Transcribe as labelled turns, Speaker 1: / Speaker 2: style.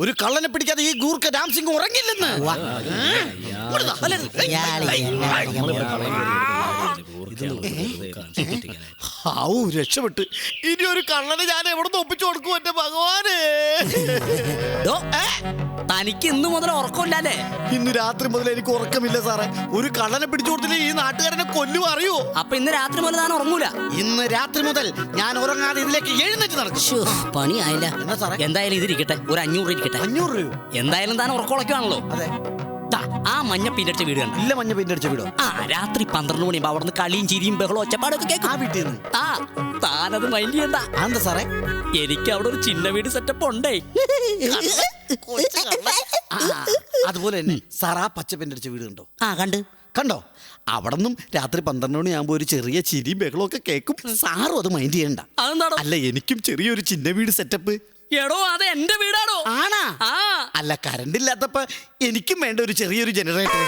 Speaker 1: ഒരു കള്ളനെ പിടിക്കാതെ ഈ ഗൂർക്ക രാം സിംഗ് ഉറങ്ങില്ലെന്ന് ഹാവൂ രക്ഷപ്പെട്ട്. ഇനി ഒരു കള്ളനെ ഞാൻ എവിടെ ഒപ്പിച്ചു കൊടുക്കും എന്റെ ഭഗവാനെ?
Speaker 2: തനിക്ക് ഇന്ന് മുതൽ ഉറക്കമില്ലല്ലേ?
Speaker 1: ഇന്ന് രാത്രി മുതൽ എനിക്ക് ഉറക്കമില്ല സാറേ. ഒരു കള്ളനെ പിടിച്ചു കൊടുത്തില്ലേ ഈ നാട്ടുകാരനെ കൊല്ലു അറിയോ?
Speaker 2: അപ്പൊ ഇന്ന് രാത്രി മുതൽ ഞാൻ ഉറങ്ങൂല?
Speaker 1: ഇന്ന് രാത്രി മുതൽ ഞാൻ ഉറങ്ങാതെ ഇതിലേക്ക് എഴുന്നേറ്റ് നടക്കും.
Speaker 2: പണി ആയില്ല
Speaker 1: എന്താ സാറേ?
Speaker 2: എന്തായാലും ഇതിരിക്കട്ടെ. ഒരു അഞ്ഞൂറ് ഇരിക്കട്ടെ.
Speaker 1: അഞ്ഞൂറ് രൂപ
Speaker 2: എന്തായാലും താൻ ഉറക്കമുളയ്ക്കുവാണല്ലോ
Speaker 1: അതെ.
Speaker 2: ആ മഞ്ഞ പിന്നടിച്ച വീട് കണ്ട?
Speaker 1: ഇല്ല മഞ്ഞ പിന്നടിച്ച വീടോ?
Speaker 2: ആ രാത്രി പന്ത്രണ്ട് മണിയാകുമ്പോ അവിടുന്ന് കളിയും ചിരിയും ബഹളവും ഒച്ചപ്പാടൊക്കെ
Speaker 1: ആ
Speaker 2: കേൾക്കും
Speaker 1: വീട്ടിൽ നിന്ന്.
Speaker 2: ആ താനത് മൈൻഡ് ചെയ്യണ്ട
Speaker 1: എന്താ സാറേ?
Speaker 2: എനിക്ക് അവിടെ ഒരു ചിന്ന വീട് സെറ്റപ്പ് ഉണ്ടേ.
Speaker 1: ആ, അതുപോലെ തന്നെ ആ പച്ച പെയിന്റ് വീട് കണ്ടോ?
Speaker 2: ആ കണ്ട്.
Speaker 1: കണ്ടോ? അവിടെ നിന്നും രാത്രി പന്ത്രണ്ട് മണിയാകുമ്പോൾ ഒരു ചെറിയ ചിരിയും ബഹളവും ഒക്കെ കേൾക്കും സാറും അത് മൈൻഡ് ചെയ്യണ്ട.
Speaker 2: അതെന്താണോ
Speaker 1: അല്ല എനിക്കും ചെറിയൊരു ചിന്ന വീട് സെറ്റപ്പ്
Speaker 2: എടോ അത് എന്റെ വീടാണോ
Speaker 1: ആണാ?
Speaker 2: ആ.
Speaker 1: അല്ല കറണ്ട് ഇല്ലാത്തപ്പോ എനിക്കും വേണ്ട ഒരു ചെറിയൊരു ജനറേറ്റർ